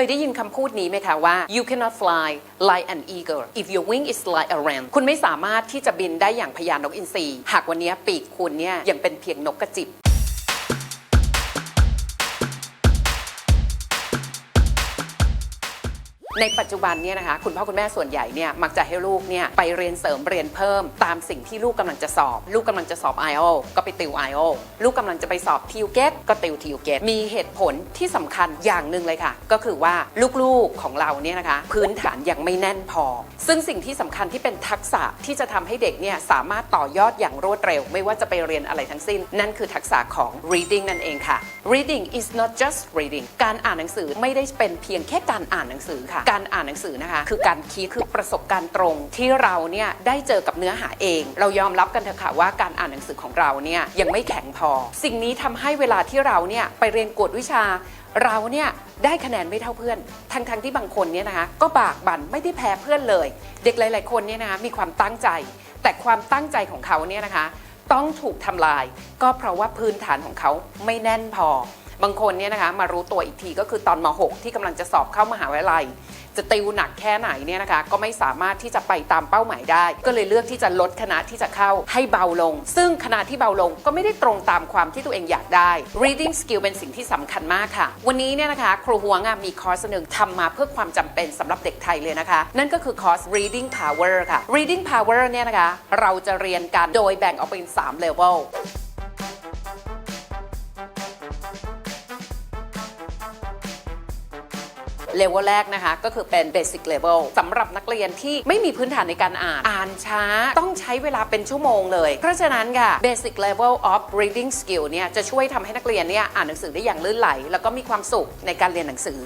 เคยได้ยินคำพูดนี้ไหมคะว่า you cannot fly like an eagle if your wing is like a ram คุณไม่สามารถที่จะบินได้อย่างพญานกอินทรีหากวันนี้ปีกคุณเนี่ยยังเป็นเพียงนกกระจิบ ในปัจจุบันเนี่ยนะคะคุณพ่อคุณแม่ส่วนใหญ่เนี่ยมักจะให้ลูกเนี่ยไปเรียนเสริมเรียนเพิ่ม ตามสิ่งที่ลูกกำลังจะสอบ ลูกกำลังจะสอบ i อ o ก็ไปติว i อ o ลูกกำลังจะไปสอบทิวเกตก็ติวทิวเกตมีเหตุผลที่สำคัญอย่างหนึ่งเลยค่ะ ก็คือว่าลูกๆของเราเนี่ยนะคะพื้นฐานยังไม่แน่นพอ ซึ่งสิ่งที่สำคัญที่เป็นทักษะที่จะทำให้เด็กเนี่ยสามารถต่อยอดอย่างรวดเร็ว ไม่ว่าจะไปเรียนอะไรทั้งสิ้น นั่นคือทักษะของ reading นั่นเองค่ะ reading is not just reading การอ่านหนังสือไม่ได้เป็นเพียงแค่การอ่านหนังสือค่ะการอ่านหนังสือนะคะ คือการคีย์คือประสบการณ์ตรงที่เราเนี่ยได้เจอกับเนื้อหาเอง เรายอมรับกันเถอะค่ะว่าการอ่านหนังสือของเราเนี่ยยังไม่แข็งพอ สิ่งนี้ทำให้เวลาที่เราเนี่ยไปเรียนกวดวิชาเราเนี่ยได้คะแนนไม่เท่าเพื่อน ทั้งๆทที่บางคนเนี่ยนะคะก็บากบั่นไม่ได้แพ้เพื่อนเลย เด็กหลาย ๆ คนเนี่ยนะคะมีความตั้งใจ แต่ความตั้งใจของเขาเนี่ยนะคะ ต้องถูกทำลาย ก็เพราะว่าพื้นฐานของเขาไม่แน่นพอ บางคนเนี่ยนะคะมารู้ตัวอีกทีก็คือตอนม .6 ที่กำลังจะสอบเข้ามหาวิทยาลัย จะติวหนักแค่ไหนเนี่ยนะคะก็ไม่สามารถที่จะไปตามเป้าหมายได้ ก็เลยเลือกที่จะลดคณะที่จะเข้าให้เบาลง ซึ่งคณะที่เบาลงก็ไม่ได้ตรงตามความที่ตัวเองอยากได้ reading skill เป็นสิ่งที่สำคัญมากค่ะ วันนี้เนี่ยนะคะครูหัวงามีคอร์สหนึ่งทำมาเพื่อความจำเป็นสำหรับเด็กไทยเลยนะคะ นั่นก็คือคอร์ส reading power ค่ะ reading power เนี่ยนะคะเราจะเรียนกันโดยแบ่งออกเป็น3 level เลเวลแรกนะคะก็คือเป็น basic level สำหรับนักเรียนที่ไม่มีพื้นฐานในการอ่าน อ่านช้าต้องใช้เวลาเป็นชั่วโมงเลย เพราะฉะนั้นค่ะ basic level of reading skill เนี่ยจะช่วยทำให้นักเรียนเนี่ยอ่านหนังสือได้อย่างลื่นไหล แล้วก็มีความสุขในการเรียนหนังสือ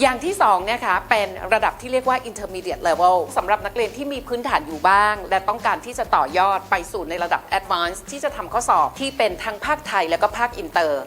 อย่างที่2เนี่ยค่ะเป็นระดับที่เรียกว่า intermediate level สำหรับนักเรียนที่มีพื้นฐานอยู่บ้าง และต้องการที่จะต่อยอดไปสู่ในระดับ advanced ที่จะทำข้อสอบที่เป็นทั้งภาคไทยและก็ภาคอินเตอร์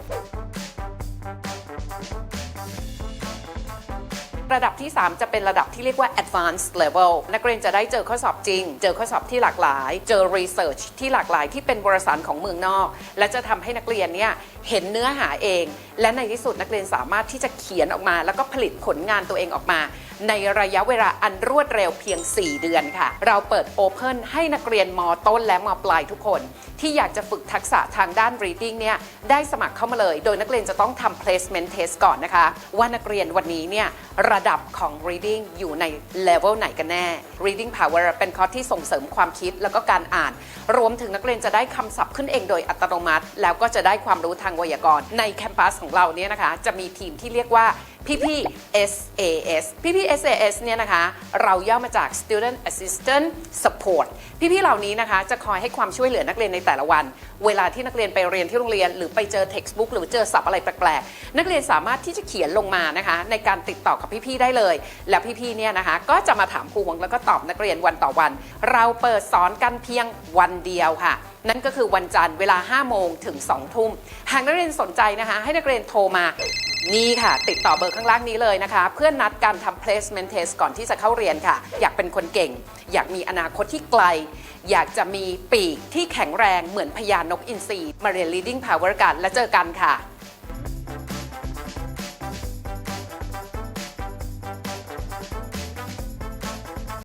ระดับที่ 3 จะเป็นระดับที่เรียกว่า advanced level นักเรียนจะได้เจอข้อสอบจริง เจอข้อสอบที่หลากหลาย เจอ research ที่หลากหลายที่เป็นวารสารของเมืองนอก และจะทำให้นักเรียนเนี่ยเห็นเนื้อหาเอง และในที่สุดนักเรียนสามารถที่จะเขียนออกมา แล้วก็ผลิตผลงานตัวเองออกมา ในระยะเวลาอันรวดเร็วเพียง 4 เดือนค่ะ เราเปิด Open ให้นักเรียนมต้นและมปลายทุกคน ที่อยากจะฝึกทักษะทางด้าน reading เนี่ยได้สมัครเข้ามาเลย โดยนักเรียนจะต้องทำ placement test ก่อนนะคะ ว่านักเรียนวันนี้เนี่ยระดับของ reading อยู่ใน level ไหนกันแน่ reading power เป็นคอร์สที่ส่งเสริมความคิดแล้วก็การอ่าน รวมถึงนักเรียนจะได้คำศัพท์ขึ้นเองโดยอัตโนมัติ แล้วก็จะได้ความรู้ทางไวยากรณ์ในแคมปัสของเราเนี่ยนะคะ จะมีทีมที่เรียกว่าพี่พี่ SAS พี่พี่ SAS เนี่ยนะคะ เราย่อมาจาก Student Assistant Support พี่พี่เหล่านี้นะคะ จะคอยให้ความช่วยเหลือนักเรียนในแต่ละวัน เวลาที่นักเรียนไปเรียนที่โรงเรียน หรือไปเจอ textbook หรือเจอศัพท์อะไรแปลกๆ นักเรียนสามารถที่จะเขียนลงมานะคะ ในการติดต่อกับพี่ๆ ได้เลย และพี่ๆ เนี่ยนะคะ ก็จะมาถามครูหวงแล้วก็ตอบนักเรียนวันต่อวัน เราเปิดสอนกันเพียงวันเดียวค่ะนั่นก็คือวันจันทร์เวลา 5 โมงถึง 2 ทุ่ม หากนักเรียนสนใจนะคะ ให้นักเรียนโทรมา นี่ค่ะ ติดต่อเบอร์ข้างล่างนี้เลยนะคะ เพื่อนัดการทำ placement test ก่อนที่จะเข้าเรียนค่ะ อยากเป็นคนเก่ง อยากมีอนาคตที่ไกล อยากจะมีปีกที่แข็งแรงเหมือนพญานกอินทรีมาเรียน leading power กันและเจอกันค่ะ